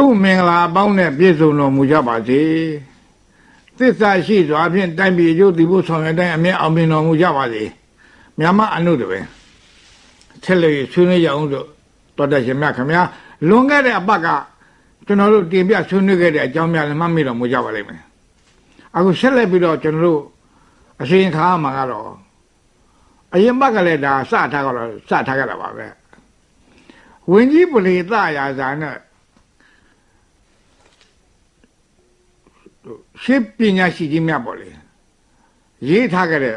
သူ့မင်္ဂလာပေါင်းနဲ့ပြည့်စုံတော်မူကြပါစေသစ္စာရှိစွာဖြင့်တိုင်းပြည်ကျိုးတည်ဖို့ဆောင်ရွက်တိုင်းအမြဲအောင်မြင်တော်မူကြပါစေမြန်မာအနုတပင်ဆက်လက်ဆွေးနွေးကြအောင်လို့တော်တဲ့ရှင်မြတ်ခင်ဗျာလွန်ခဲ့တဲ့အပတ်ကကျွန်တော်တို့တင်ပြဆွေးနွေးခဲ့တဲ့အကြောင်းများလည်းမှတ်မိတော်မူကြပါလိမ့်မယ်အခုဆက်လက်ပြီးတော့ကျွန်တော်တို့အစီရင်ခံရမှာကတော့အရင်ဘက်ကလည်းဒါစထားကြတော့စထားကြတာပါပဲဝင်းကြီးပလီသရာဇာနဲ့ ရှင်းပညာရှိကြီးများပေါ့လေရေးထားကြတဲ့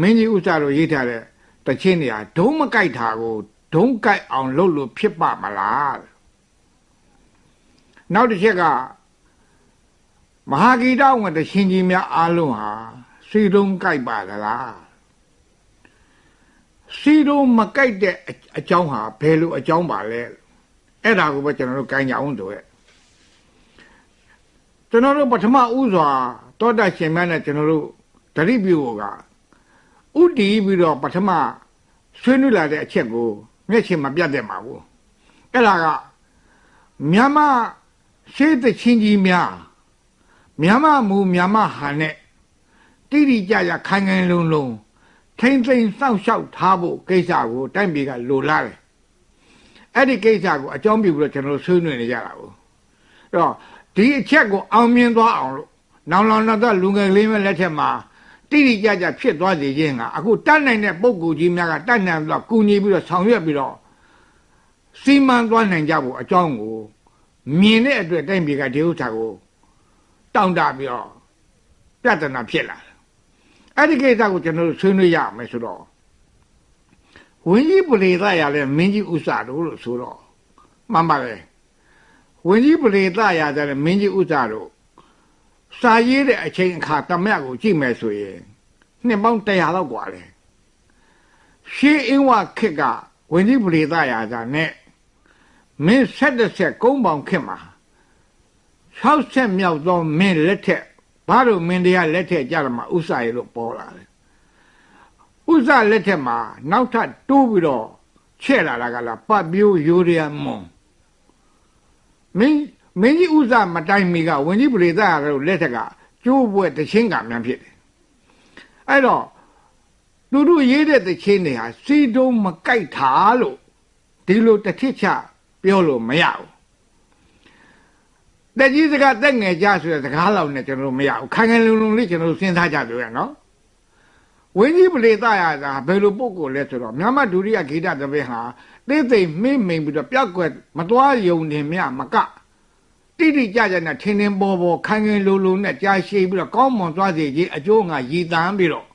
မင်းကြီးဥစ္စာတို့ရေးထားတဲ့တချင်းနေရာဒုံးမကြိုက်တာကိုဒုံးကြိုက်အောင်လုပ်လို့ဖြစ်ပါမလားနောက်တစ်ချက်ကမဟာဂီတဝင်တချင်းကြီးများအားလုံးဟာစီတုံးကြိုက်ပါသလားစီတုံးမကြိုက်တဲ့အကြောင်းဟာဘယ်လိုအကြောင်းပါလဲအဲ့ဒါကိုပဲကျွန်တော်တို့ကြိုင်းကြအောင်ဆိုရဲ့ ကျွန်တော်တို့ပထမဥစွာတောတရှင်မြတ်နဲ့ကျွန်တော်တို့ဓရိပြုကဥတီးပြီးတော့ပထမဆွေးနွေးလာတဲ့အချက်ကိုမျက်ခြေမပြတ်တဲ့မှာဘူးအဲ့ဒါကမြန်မာရှေးသချင်းကြီးများမြန်မာမူမြန်မာဟာနဲ့တိတိကျကျခိုင်ခိုင်လုံလုံထိမ့်သိမ့်စောင့်ရှောက်ထားဖို့ကိစ္စကိုတိုက်ပြည်ကလိုလားတယ်အဲ့ဒီကိစ္စကိုအကြောင်းပြုပြီးတော့ကျွန်တော်တို့ဆွေးနွေးနေကြတာကိုအဲ့တော့ ဒီအချက်ကိုအောင်မြင်သွားအောင်လို့နောင်လောင်တော့လူငယ်လေးမဲ့လက်ထက်မှာတိတိကျကျဖြစ်သွားစေခြင်းကအခုတတ်နိုင်တဲ့ပုံကူကြီးများကတတ်နိုင်ပြီးတော့ကူညီပြီးတော့ဆောင်ရွက်ပြီးတော့စီမံသွားနိုင်ကြဖို့အကြောင်းကိုမြင်တဲ့အတွက်တိုင်းပြည်ကဒီဥစ္စာကိုတောင်းတပြီးတော့ပြဿနာဖြစ်လာတယ်အဲ့ဒီကိစ္စကိုကျွန်တော်တို့ဆွေးနွေးရမယ်ဆိုတော့ဝင်းကြီးပလေသရလဲမင်းကြီးဥစ္စာတို့လို့ဆိုတော့မှန်ပါလေ ဝင်းကြီးပလေသရတဲ့မင်းကြီးဥစ္စာတို့စာရေးတဲ့အချိန်အခါတမက်ကိုကြည့်မယ်ဆိုရင်နှစ်ပေါင်း100လောက်กว่าလေရှေးအင်းဝခေတ်ကဝင်းကြီးပလေသရတာနဲ့မင်းဆက်တစ်ဆက်ကုန်းပေါင်ခေတ်မှာ60မြောက်သောမင်းလက်ထက်ဘာလို့မင်းတရားလက်ထက်ကြတော့မှဥစ္စာရလို့ပေါ်လာတယ်ဥစ္စာလက်ထက်မှာနောက်ထပ်တိုးပြီးတော့ချဲ့လာတာကလားပတ်ပြိုးယူရီးယားမွန် မင်းမင်းကြီးဥစ္စာမတိုင်မီကဝင်ကြီးပရိသတ်တို့လက်ထက်ကကျိုးဘွဲ့တချင်းကမြန်ဖြစ်တယ်အဲ့တော့သူတို့ရေးတဲ့တချင်းတွေဟာစီတုံးမကြိုက်တာလို့ဒီလိုတစ်ထစ်ချပြောလို့မရဘူးတက်ကြီးစကားတက်ငယ်ကြဆိုတဲ့စကားလောက်နဲ့ကျွန်တော်တို့မရဘူးခိုင်ခိုင်လုံလုံလေးကျွန်တော်တို့စဉ်းစားကြလို့ရနော်ဝင်းကြီးပလေသရတာဘယ်လိုပုံကိုလဲဆိုတော့မြန်မာဒုတိယဂီတသဘင်ဟာ သိသိမင်းမိန်ပြီးတော့ပြောက်ကွယ်မသွားယုံနေမြမကတိတိကျကျနဲ့ထင်းထင်းပေါ်ပေါ်ခိုင်ခိုင်လုံလုံနဲ့ကြာရှည်ပြီးတော့ကောင်းမွန်သွားစေခြင်းအကျိုးငါရည်တမ်းပြီးတော့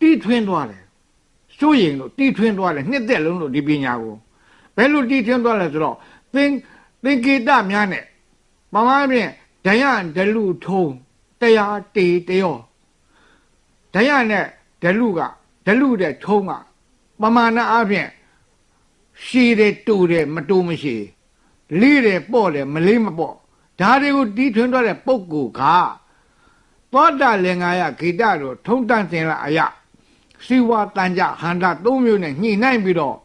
တီးထွင်းသွားတယ်စိုးရင်လို့တီးထွင်းသွားတယ်နှစ်သက်လုံးလို့ဒီပညာကိုဘယ်လိုတီးထွင်းသွားလဲဆိုတော့သင်သင်္ကေတများနဲ့မမဖြင့်ဒယဒလူထုံတရားတေတရောဒယနဲ့ဒလူကဒလူတဲ့ထုံးကပမာဏအပြင် ရှည်တယ်တူတယ်မတူမရှိလေးတယ်ပေါ့တယ်မလေးမပေါ့ဒါတွေကိုတီးထွင်းသွားတဲ့ပုဂ္ဂိုလ်ကသောတာလင်္ကာယဂိတတို့ထုံတန့်စင်လာအယစီဝါတန်ကြဟန္တာ၃မျိုးနဲ့ညှိနှိုင်းပြီးတော့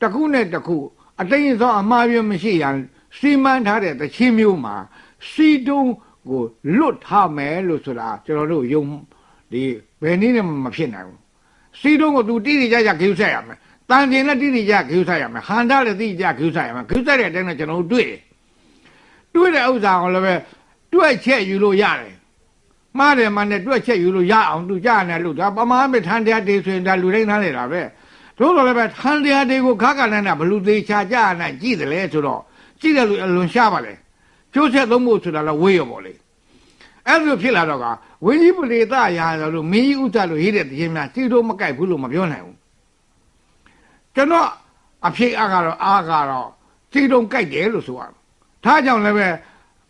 တစ်ခုနဲ့တစ်ခုအတိတ်သောအမှားပြမရှိရန်စီမံထားတဲ့တချင်းမျိုးမှာစီတုံးကိုလွတ်ထားမယ်လို့ဆိုတာကျွန်တော်တို့ယုံဒီဘယ်နည်းနဲ့မဖြစ်နိုင်ဘူးစီတုံးကိုသူတိတိကျကျဂိူးဆက်ရမယ် တန်တင်လည်းတိတိကျဂိူးဆက်ရမယ်ဟန္တာလည်းတိတိကျဂိူးဆက်ရမယ်ဂိူးဆက်တဲ့အတိုင်းနဲ့ကျွန်တော်တို့တွေ့တွေ့တဲ့ဥစ္စာကိုလည်းပဲတွေ့ချက်ယူလို့ရတယ်မှားတယ်မှနဲ့တွေ့ချက်ယူလို့ရအောင်သူကြားနေလို့ဒါပမာမထန်တရားတေးဆိုရင်ဒါလူတိုင်းနားလေတာပဲတို့တော့လည်းပဲထန်တရားတွေကိုခါကနန်းကဘလူသေးချာကြနိုင်ကြည့်တယ်လေဆိုတော့ကြည့်တယ်လို့အလွန်ရှားပါလေကျိုးဆက်သုံးဖို့ဆိုတာလည်းဝေးရပေါ့လေအဲ့လိုဖြစ်လာတော့ကဝင်းကြီးပလေသရာလို့မင်းကြီးဥစ္စာလို့ရေးတဲ့တခြင်းများစီတော့မကြိုက်ဘူးလို့မပြောနိုင်ဘူး ကျွန်တော်အဖြစ်အကတော့အားကတော့စီတော့ကြိုက်တယ်လို့ဆိုရမယ်ဒါကြောင့်လည်းပဲ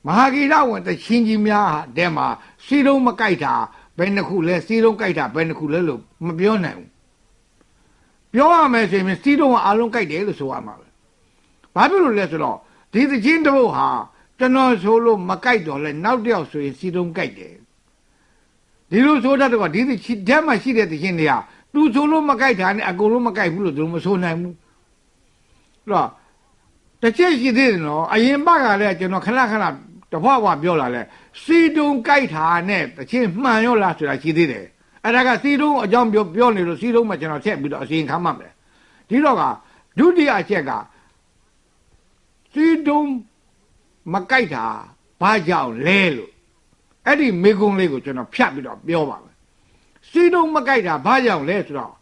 မဟာဂီရဝင်တချင်းကြီးများတဲ့မှာစီတော့မကြိုက်တာဘယ်နှခုလဲစီတော့ကြိုက်တာဘယ်နှခုလဲလို့မပြောနိုင်ဘူးပြောရမယ်ဆိုရင်စီတော့အလုံးကြိုက်တယ်လို့ဆိုရမှာပဲဘာဖြစ်လို့လဲဆိုတော့ဒီသချင်းတစ်ပုဒ်ဟာကျွန်တော်ဆိုလို့မကြိုက်တော့လဲနောက်တစ်ယောက်ဆိုရင်စီတုံးကြိုက်တယ်ဒီလိုဆိုတတ်တော့ဒီသချင်းဓာတ်မှရှိတဲ့သချင်းတွေက သူဆိုလို့မကြိုက်တာနဲ့အကုန်လုံးမကြိုက်ဘူးလို့သူမဆိုနိုင်ဘူးအဲ့တော့တစ်ချက်ရှိသေးတယ်နော်အရင်ဘကလည်းကျွန်တော်ခဏခဏတဖွာဖွာပြောလာလဲစီတုံကြိုက်တာနဲ့တစ်ချက်မှန်ရောလားဆိုတာရှိသေးတယ်အဲ့ဒါကစီတုံအကြောင်းပြောပြောနေလို့စီတုံမှကျွန်တော်ချက်ပြီးတော့အစီရင်ခံမှမယ်ဒီတော့ကဒုတိယအချက်ကစီတုံမကြိုက်တာဘာကြောင့်လဲလို့အဲ့ဒီမေကုံးလေးကိုကျွန်တော်ဖြတ်ပြီးတော့ပြောပါမယ် စီတုံမကြိုက်တာဘာကြောင့်လဲဆိုတော့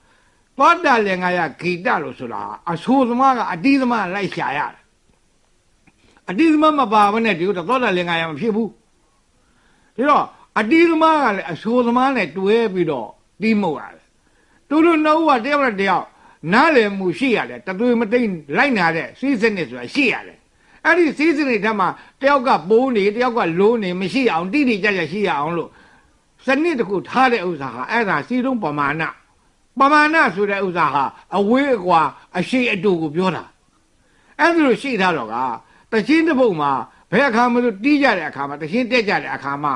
သောတာလင်္ကာယဂိတလို့ဆိုတာအဆိုးသမားကအတိသမားလိုက်ရှာရတယ်အတိသမမပါဘဲနဲ့ဒီတော့သောတာလင်္ကာယမဖြစ်ဘူးဒီတော့အတိသမားကလည်းအဆိုးသမားနဲ့တွဲပြီးတော့တီးမှုတ်ရတယ်သူတို့နှုတ်ကတယောက်နဲ့တယောက်နားလည်မှုရှိရတယ်တသွေမသိမ့်လိုက်နာတဲ့စီးစနစ်ဆိုတာရှိရတယ်အဲ့ဒီစီးစနစ်ထက်မှာတယောက်ကပိုးနေတယောက်ကလိုးနေမရှိအောင်တိတိကျကျရှိရအောင်လို့စ နစ်တခုထားတဲ့ဥစ္စာဟာအဲ့ဒါစီတုံးပမာဏပမာဏဆိုတဲ့ဥစ္စာဟာအဝေးအကွာအရှိအတူကိုပြောတာအဲ့ဒါလို့ရှိထားတော့ကတချင်းတစ်ပုတ်မှာဘယ်အခါမှမလို့တီးကြတဲ့အခါမှာတချင်းတက်ကြတဲ့အခါမှာ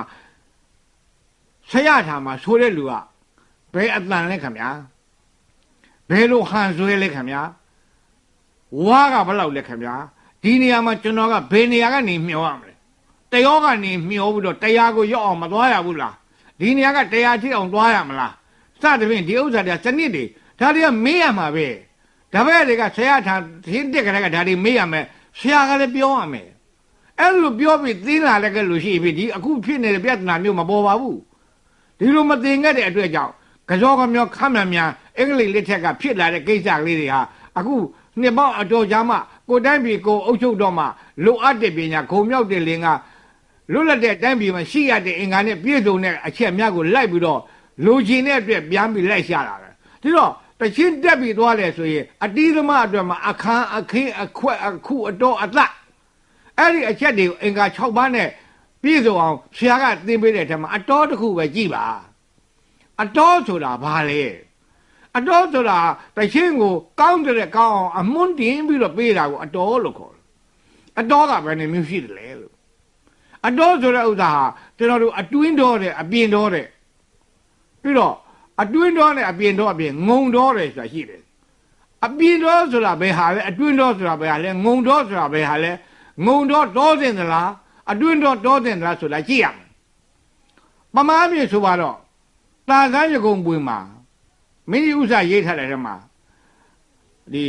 ဆရာထာမှာဆိုတဲ့လူကဘယ်အတန်လဲခင်ဗျာဘယ်လိုဟန်ဆွဲလဲခင်ဗျာဝါကဘယ်လောက်လဲခင်ဗျာဒီနေရာမှာကျွန်တော်ကဘယ်နေရာကနေမျောရမလဲတယောကနေမျောပြီးတော့တရားကိုရောက်အောင်မသွားရဘူးလား ဒီနေရာကတရားထိအောင်သွားရမလားစသဖြင့်ဒီဥစ္စာတွေကစနစ်တွေဒါတွေကမေးရမှာပဲဒါပဲတွေကဆရာထာသင်တက်ကလေးကဒါတွေမေးရမယ်ဆရာကလည်းပြောရမယ်အဲ့လိုပြောပြီးသိလာလည်းကလို့ရှိပြီဒီအခုဖြစ်နေတဲ့ပြဿနာမျိုးမပေါ်ပါဘူးဒီလိုမသိငတ်တဲ့အတွက်ကြောင့်ကြောကမျောခမ်းမြန်မြန်အင်္ဂလိပ်လက်ထက်ကဖြစ်လာတဲ့ကိစ္စကလေးတွေဟာအခုနှစ်ပေါင်းအတော်ကြာမှကိုတိုင်းပြည်ကိုအုပ်ချုပ်တော့မှလိုအပ်တဲ့ပညာဂုံမြောက်တဲ့လင်က လွတ်လပ်တဲ့တိုင်းပြည်မှာရှိရတဲ့အင်္ဂါနဲ့ပြည့်စုံတဲ့အချက်များကိုလိုက်ပြီးတော့လူချင်းတဲ့အတွက်ပြန်ပြီးလိုက်ရှာတာပဲဒီတော့တချင်းတက်ပြီးသွားလဲဆိုရင်အတီးသမားအတွက်မှာအခန်းအခင်းအခွက်အခုအတော်အသက်အဲ့ဒီအချက်တွေကိုအင်္ဂါ6ပါးနဲ့ပြည့်စုံအောင်ဆရာကသင်ပေးတဲ့အထက်မှာအတော်တစ်ခုပဲကြည်ပါအတော်ဆိုတာဘာလဲအတော်ဆိုတာတချင်းကိုကောင်းတဲ့ကောင်းအောင်အမွန်းတင်ပြီးတော့ပေးတာကိုအတော်လို့ခေါ်တယ်အတော်ကဘယ်နှမျိုးရှိတယ်လဲလို့ အတော်ဆိုတဲ့ဥစ္စာဟာကျွန်တော်တို့အတွင်းတော်တဲ့အပြင်တော်တဲ့ပြီးတော့အတွင်းတော်နဲ့အပြင်တော်အပြင်ငုံတော်တယ်ဆိုတာရှိတယ်အပြင်တော်ဆိုတာဘယ်ဟာလဲအတွင်းတော်ဆိုတာဘယ်ဟာလဲငုံတော်ဆိုတာဘယ်ဟာလဲငုံတော်တော်တင်သလားအတွင်းတော်တော်တင်သလားဆိုတာကြည့်ရမယ်ပမားမြေဆိုပါတော့တာသန်းရကုံပွင့်မှာမင်းကြီးဥစ္စာရေးထားတဲ့ထဲမှာဒီ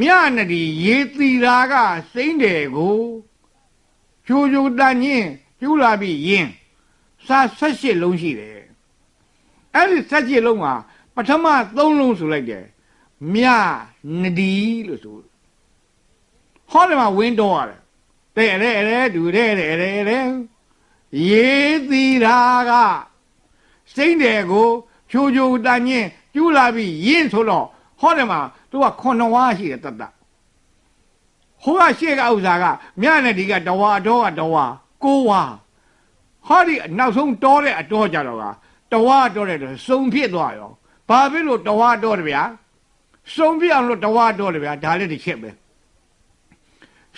မြနဒီရေးတီတာကစိမ့်တယ်ကို ကျိုးကျိုးတန်ရင်ကျူးလာပြီးယင်းစာ၁၈လုံးရှိတယ်အဲ့ဒီ၁၈လုံးမှာပထမ၃လုံးဆိုလိုက်တယ်မြနဒီလို့ဆိုဟောတယ်မှာဝင်းတော့ရတယ်တဲ့တဲ့တဲ့ဒူတဲ့တဲ့တဲ့တဲ့ရေးတီတာကစိမ့်တယ်ကိုချိုးချိုးတန်ရင်ကျူးလာပြီးရင်းဆိုတော့ဟောတယ်မှာသူကခွန်ဝါရှိတယ်တတ်တ ဟိုကရှေ့ကဥစ္စာကမြနဲ့ဒီကတဝါအတော်ကတဝါကိုဝါဟောဒီနောက်ဆုံးတောတဲ့အတော်ကြတော့ကတဝါတော်တဲ့စုံဖြစ်သွားရောဘာဖြစ်လို့တဝါတော်တယ်ဗျာစုံပြအောင်လို့တဝါတော်တယ်ဗျာဒါလည်းတစ်ချက်ပဲ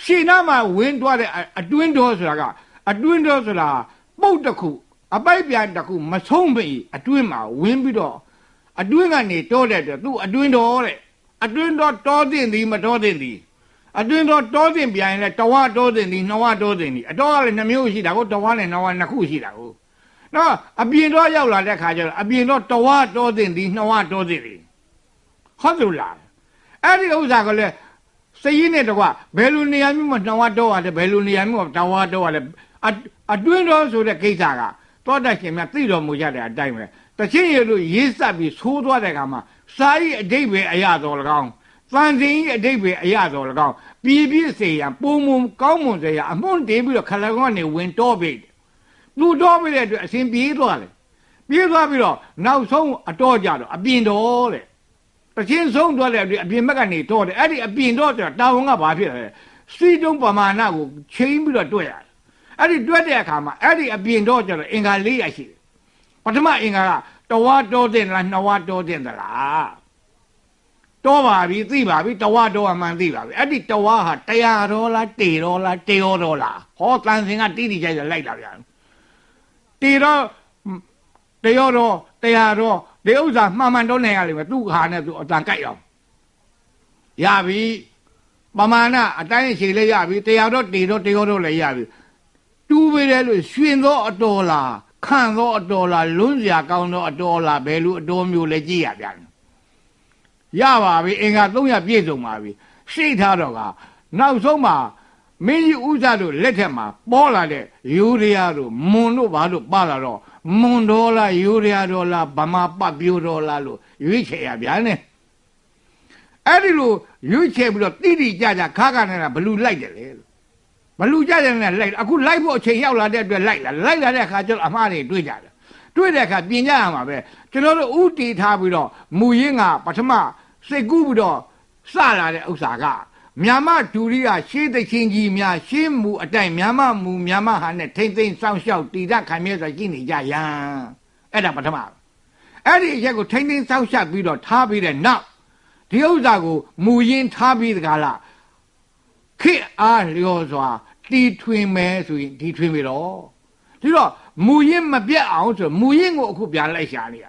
ရှင်းနာမှာဝင်းသွားတဲ့အတွင်းတော်ဆိုတာကအတွင်းတော်ဆိုတာပုတ်တစ်ခုအပိုက်ပြန်တစ်ခုမဆုံးပြီအတွင်းမှာဝင်းပြီးတော့အတွင်းကနေတောတဲ့အတွက်သူ့အတွင်းတော်တဲ့အတွင်းတော်တောတင်သည်မတောတင်သည် အတွင်းတော်တောတင်ပြန်ရင်လည်းတဝါတောတင်သည်နှဝါတောတင်သည်အတော်ကလည်းနှမျိုးရှိတာကိုတဝါနဲ့နှဝါနှစ်ခုရှိတာကိုနော်အပြင်တော်ရောက်လာတဲ့ခါကျတော့အပြင်တော်တဝါတောတင်သည်နှဝါတောတင်သည်ဟုတ်လို့လားအဲ့ဒီဥစ္စာကလည်းစည်ရင်းနဲ့တကွဘယ်လိုနေရာမျိုးမှာနှဝါတောရတယ်ဘယ်လိုနေရာမျိုးမှာတဝါတောရတယ်အတွင်းတော်ဆိုတဲ့ကိစ္စကတောတတ်ရှင်များသိတော်မူကြတဲ့အတိုင်းပဲတချင်းရလို့ရေးဆက်ပြီးသိုးသွားတဲ့အခါမှာစာရေးအတိတ်ပဲအရတော်၎င်း တန်စင်ကြီးအတိတ်ပဲအရတော်၎င်းပြည်ပြည့်စေရန်ပုံမကောင်းမွန်စေရန်အမွန်တင်ပြီးတော့ခလကောကနေဝင်တော့ပြီလူတော့ပြီတဲ့အတွက်အစဉ်ပြေးသွားတယ်ပြေးသွားပြီးတော့နောက်ဆုံးအတော့ကြတော့အပြင်တော်တဲ့တချင်းဆုံးသွားတဲ့အတွက်အပြင်ဘက်ကနေတော့တယ်အဲ့ဒီအပြင်တော့ဆိုတာတာဝန်ကဘာဖြစ်လဲစီတုံးပမာဏကိုချိန်ပြီးတော့တွက်ရတယ်အဲ့ဒီတွက်တဲ့အခါမှာအဲ့ဒီအပြင်တော့ကျတော့အင်္ဂါ၄ရရှိတယ်ပထမအင်္ဂါကတဝါတောတဲ့လားနှစ်ဝါတောတဲ့သလား တောပါပြီသိပါပြီတဝါတောအမှန်သိပါပြီအဲ့ဒီတဝါဟာတရားတော်လားတေတော်လားတေရောတော်လားဟောတန်စင်ကတိတိကျကျလိုက်တာဗျာတေတော်တေရောတော်တရားတော်ဒီဥစ္စာမှန်မှန်တော့နေရလိမ့်မယ်သူ့ဟာနဲ့သူအတန်ကြိုက်အောင်ရပြီပမာဏအတိုင်းအချိန်လည်းရပြီတရားတော့တေတော့တရားတော့လည်းရပြီတူးပေးတယ်လို့ရှင်သောအတော်လားခံသောအတော်လားလွန်းစရာကောင်းသောအတော်လားဘယ်လိုအတော်မျိုးလဲကြည့်ရပြန် ရပါပြီအင်္ဂါ300ပြည့်စုံပါပြီရှိထားတော့ကနောက်ဆုံးမှာမင်းကြီးဥစ္စာတို့လက်ထက်မှာပေါ်လာတဲ့ယူရီးယားတို့မွန်တို့ဘာလို့ပါလာတော့မွန်ဒေါ်လာယူရီးယားဒေါ်လာဗမာပတ်ပြိုဒေါ်လာလို့ရွေးချယ်ရဗျာနဲ့အဲ့ဒီလိုရွေးချယ်ပြီးတော့တိတိကျကျခါခါနေတာဘလူလိုက်တယ်လေဘလူကြတယ်နဲ့လိုက်အခုလိုက်ဖို့အချိန်ရောက်လာတဲ့အတွက်လိုက်လာလိုက်လာတဲ့အခါကျတော့အမှားတွေတွေးကြတယ်တွေးတဲ့အခါပြင်ကြရမှာပဲကျွန်တော်တို့ဥတီထားပြီးတော့မူရင်းကပထမ စိတ်ကူးပြီးတော့စလာတဲ့ဥစ္စာကမြန်မာဒူရိယရှေးသချင်းကြီးများရှေးမူအတိုင်မြန်မာမူမြန်မာဟာနဲ့ထိမ့်သိမ့်စောင့်ရှောက်တည်တတ်ခံမြဲစွာကြည့်နေကြရန်အဲ့ဒါပထမအဲ့ဒီအရက်ကိုထိမ့်သိမ့်စောင့်ရှောက်ပြီးတော့ထားပြီးတဲ့နောက်ဒီဥစ္စာကိုမူရင်းထားပြီးတကားလားခေအားလျော်စွာတီထွင်မယ်ဆိုရင်တီထွင်ပြီတော့ဒီတော့မူရင်းမပြတ်အောင်ဆိုမူရင်းကိုအခုပြန်လိုက်ရှာနေရ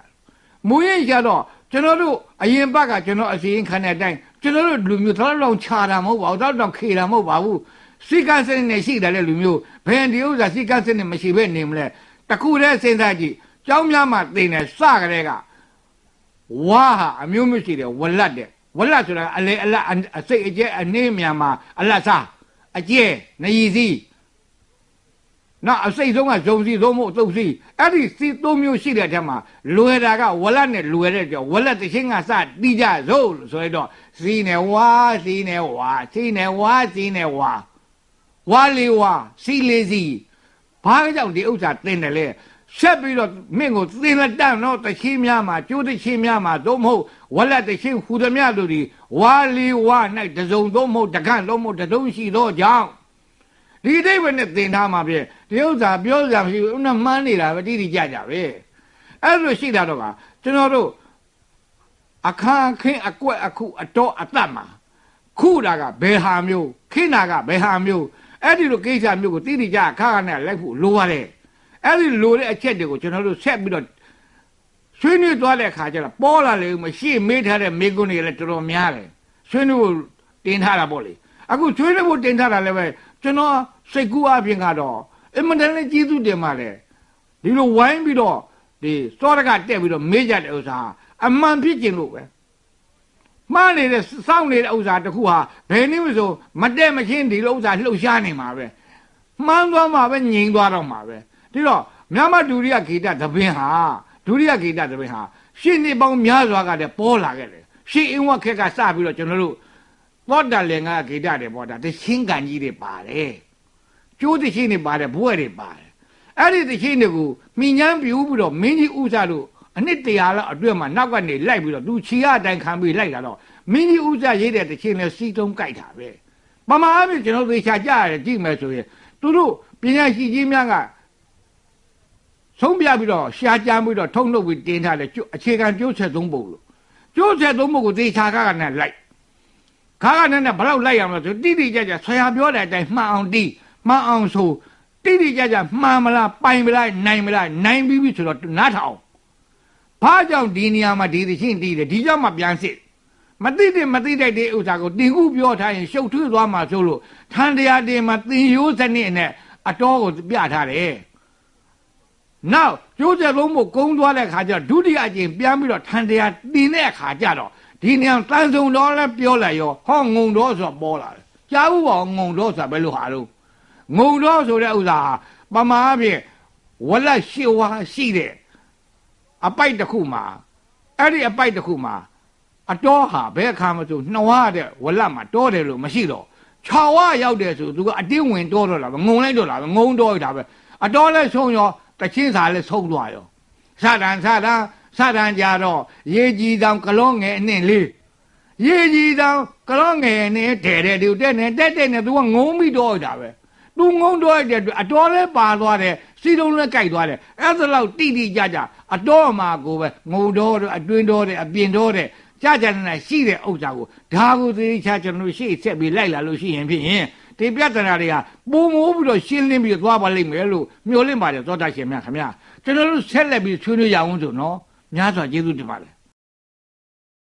မူရင်းရှာတော့ကျွန်တော်တို့ အရင်ဘက်ကကျွန်တော်အစီရင်ခံတဲ့အတိုင်းကျွန်တော်တို့လူမျိုးတော်တော်ခြာတာမဟုတ်ပါဘူးတော်တော်ခေတာမဟုတ်ပါဘူးစိတ်ကစနစ်နဲ့ရှိတယ်လေလူမျိုးဘယ်ဒီဥစ္စာစိတ်ကစနစ်မရှိဘဲနေမလဲတခုတည်းစဉ်းစားကြည့်ကျောင်းများမှာတင်တယ်စကြတဲ့ကဝါဟာအမျိုးမျိုးရှိတယ်ဝလက်တဲ့ဝလက်ဆိုတာအလေအလတ်အစိတ်အကျဲအနေမြန်မှာအလတ်စားအကျဲနရီစီ နော်အစိတ်ဆုံးကဇုံစီသုံးဖို့သုတ်စီအဲ့ဒီစီသုံးမျိုးရှိတဲ့အထက်မှာလွယ်တာကဝလက်နဲ့လွယ်တဲ့ကြောင့်ဝလက်တစ်ချင်းကစတီးကြစို့ဆိုရတော့စီနဲ့ဝါစီနဲ့ဝါစီနဲ့ဝါစီနဲ့ဝါဝါလေးဝါစီလေးစီဘာကြောင့်ဒီဥစ္စာတင်တယ်လဲဆက်ပြီးတော့မင်းကိုသင်လက်တန့်တော့တချင်းများမှာကျိုးတချင်းများမှာသို့မဟုတ်ဝလက်တချင်းဟူသည်များတို့ဒီဝါလီဝါ၌တစုံသို့မဟုတ်တကန့်သို့မဟုတ်တတုံးရှိသောကြောင့် ဒီအိဗယ်နဲ့သင်ထားမှာပြည့်ဒီဥစ္စာပြောကြမရှိဘူးဥနာမှန်းနေတာပဲတိတိကျကျပဲအဲ့လိုရှိတာတော့ကကျွန်တော်တို့အခါခင်းအကွက်အခုအတော်အသက်မှာခုတာကဘယ်ဟာမျိုးခင်းတာကဘယ်ဟာမျိုးအဲ့ဒီလိုကိစ္စမျိုးကိုတိတိကျခါခါနဲ့လိုက်ဖို့လိုရတယ်အဲ့ဒီလိုတဲ့အချက်တွေကိုကျွန်တော်တို့ဆက်ပြီးတော့ဆွေးနွေးသွားတဲ့အခါကျတော့ပေါ်လာလေမရှိမေးထားတဲ့မိကွန်းတွေလည်းတော်တော်များတယ်ဆွေးနွေးဖို့တင်ထားတာပေါ့လေအခုဆွေးနွေးဖို့တင်ထားတာလည်းပဲ ကျွန်တော်စိတ်ကူးအပြင်ကတော့အမှန်တန်လည်းကျေးဇူးတင်ပါတယ်ဒီလိုဝိုင်းပြီးတော့ဒီစောရကတက်ပြီးတော့မေးကြတဲ့ဥစ္စာအမှန်ဖြစ်ခြင်းလို့ပဲမှားနေတဲ့စောင့်နေတဲ့ဥစ္စာတခုဟာဘယ်နည်းမဆိုမတက်မချင်းဒီလိုဥစ္စာလှုပ်ရှားနေမှာပဲမှန်းသွားမှာပဲငြိမ်သွားတော့မှာပဲဒီတော့မြန်မာဒုရိယဂေတသဘင်ဟာဒုရိယဂေတသဘင်ဟာရှင်းနေပေါင်းများစွာကတည်းပေါ်လာခဲ့တယ်ရှင်းအင်းဝခက်ကစပြီးတော့ကျွန်တော်တို့ သောတာလင်္ကာဂေတတွေပေါ်တာတချင်းကန်ကြီးတွေပါတယ်ကျိုးတချင်းတွေပါတယ်ဘွဲ့တွေပါတယ်အဲ့ဒီတချင်းတွေကိုမိញ្ញမ်းပြူပြီးတော့မင်းကြီးဥစ္စာတို့အနှစ်တရာလောက်အတွင်းမှာနောက်ကနေလိုက်ပြီးတော့သူခြေအတိုင်းခံပြီးလိုက်လာတော့မင်းကြီးဥစ္စာရေးတဲ့တချင်းလဲစီတုံးကြိုက်တာပဲပမာအပြင်ကျွန်တော်သေချာကြရတယ်ကြည့်မယ်ဆိုရင်သူတို့ပညာရှိကြီးများကဆုံးပြပြီးတော့ရှားကြမ်းပြီးတော့ထုံနှုတ်ပြီးတင်းထားတယ်အခြေခံကျိုးဆက်သုံးပုံလို့ကျိုးဆက်သုံးပုံကိုသေချာကကနဲ့လိုက် ခါကနဲ့ဘလောက်လိုက်အောင်လဲဆိုတိတိကျကျဆွေဟာပြောတဲ့အတိုင်းမှန်အောင်တီးမှန်အောင်ဆိုတိတိကျကျမှန်မလားပိုင်မလားနိုင်မလားနိုင်ပြီးပြီဆိုတော့နားထောင်ဘာကြောင့်ဒီနေရာမှာဒီသချင်းတီးတယ်ဒီကြောင့်မှပြန်စစ်မသိတဲ့မသိတဲ့ဒီဥစ္စာကိုတင်ခုပြောထားရင်ရှုပ်ထွေးသွားမှာဆိုလို့ထန်တရားတင်မှာသင်ရိုးစနစ်နဲ့အတော်ကိုပြထားတယ်နောက်ကျိုးချက်လုံးမို့ကုန်းသွားတဲ့ခါကျဒုတိယအကျင့်ပြန်ပြီးတော့ထန်တရားတင်တဲ့အခါကျတော့ ဒီနေရာတန်ဆုံတော်လည်းပြောလိုက်ရောဟောငုံတော်ဆိုပေါ်လာတယ်ကြားဘူးပါငုံတော်ဆိုတာဘယ်လိုဟာတော့ငုံတော်ဆိုတဲ့ဥစ္စာပမာအဖြစ်ဝလက်ရှိဝါရှိတဲ့အပိုက်တစ်ခုမှာအဲ့ဒီအပိုက်တစ်ခုမှာအတော်ဟာဘယ်အခါမှဆိုနှဝတဲ့ဝလက်မှာတောတယ်လို့မရှိတော့ခြောက်ဝရောက်တယ်ဆိုသူကအတင်းဝင်တောတော့လာပဲငုံလိုက်တော့လာပဲငုံတော့တာပဲအတော်လဲဆုံးရောတချင်းစာလဲဆုံးသွားရောစတန်စတန် စတန်ကြတော့ရေကြီးတောင်ကလောငယ်အနှင်းလေးရေကြီးတောင်ကလောငယ်နဲ့တဲတဲ့တူတဲ့နဲ့တက်တဲ့နဲ့သူကငုံပြီးတော့တာပဲသူငုံတော့တဲ့အတွက်အတော်လဲပါသွားတယ်စီလုံးလဲကြိုက်သွားတယ်အဲ့ဒါလောက်တိတိကြကြအတော်မှာကိုပဲငုံတော့အတွင်းတော့တဲ့အပြင်တော့တဲ့ကြာကြာနေရှိတဲ့ဥစ္စာကိုဒါကိုသေချာကျွန်တော်ရှေ့ဆက်ပြီးလိုက်လာလို့ရှိရင်ဖြင့်ဒီပြဿနာတွေကပုံမိုးပြီးတော့ရှင်းလင်းပြီးသွားပါလိမ့်မယ်လို့မျှော်လင့်ပါတယ်သောတာရှင်များခင်ဗျာကျွန်တော်တို့ဆက်လက်ပြီးဆွေးနွေးရအောင်ဆိုနော် များစွာကျေးဇူးတင်ပါတယ်